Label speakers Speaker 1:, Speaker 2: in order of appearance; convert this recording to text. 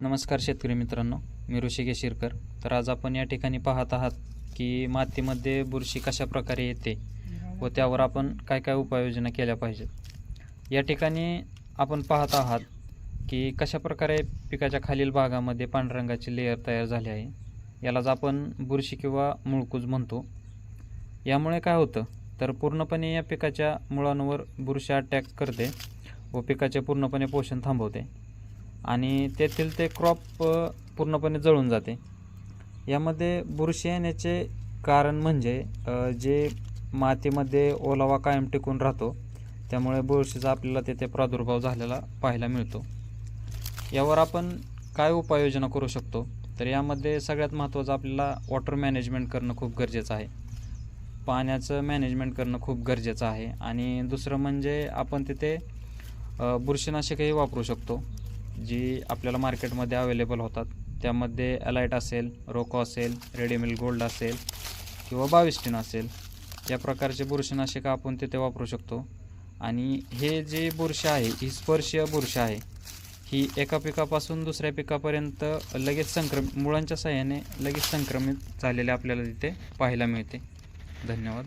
Speaker 1: नमस्कार शेतकरी मित्रांनो मी ऋषिके शिरकर. तर आज आपण या ठिकाणी पाहत आहात की मातीमध्ये बुरशी कशा प्रकारे येते व त्यावर आपण काय काय उपाययोजना केल्या पाहिजेत. या ठिकाणी आपण पाहत आहात की कशा प्रकारे पिकाच्या खालील भागामध्ये पांढऱ्या रंगाची लेअर तयार झाली आहे यालाच आपण बुरशी किंवा मुळकूज म्हणतो. यामुळे काय होतं तर पूर्णपणे या पिकाच्या मुळांवर बुरशी अटॅक करते व पिकाचे पूर्णपणे पोषण थांबवते. आणि तेथील ते क्रॉप पूर्णपणे जळून जाते. यामध्ये बुरशी येण्याचे कारण म्हणजे जे मातीमध्ये ओलावा कायम टिकून राहतो त्यामुळे बुरशीचा आपल्याला तेथे प्रादुर्भाव झालेला पाहायला मिळतो. यावर आपण काय उपाययोजना करू शकतो? तर यामध्ये सगळ्यात महत्त्वाचं आपल्याला वॉटर मॅनेजमेंट करणं खूप गरजेचं आहे. पाण्याचं मॅनेजमेंट करणं खूप गरजेचं आहे. आणि दुसरं म्हणजे आपण तिथे बुरशीनाशकही वापरू शकतो. जी आपल्याला मार्केटमध्ये अवेलेबल होतात. त्यामध्ये अलाईट असेल रोको असेल रेडीमिल गोल्ड असेल किंवा बाविस्टीन असेल. या प्रकारचे बुरशीनाशकं आपण तिथे वापरू शकतो. आणि हे जे बुरशी आहे ही स्पर्शीय बुरशी आहे ही एका पिकापासून दुसऱ्या पिकापर्यंत लगेच संक्रमित मुळांच्या सहाय्याने लगेच संक्रमित झालेले आपल्याला तिथे पाहायला मिळते. धन्यवाद.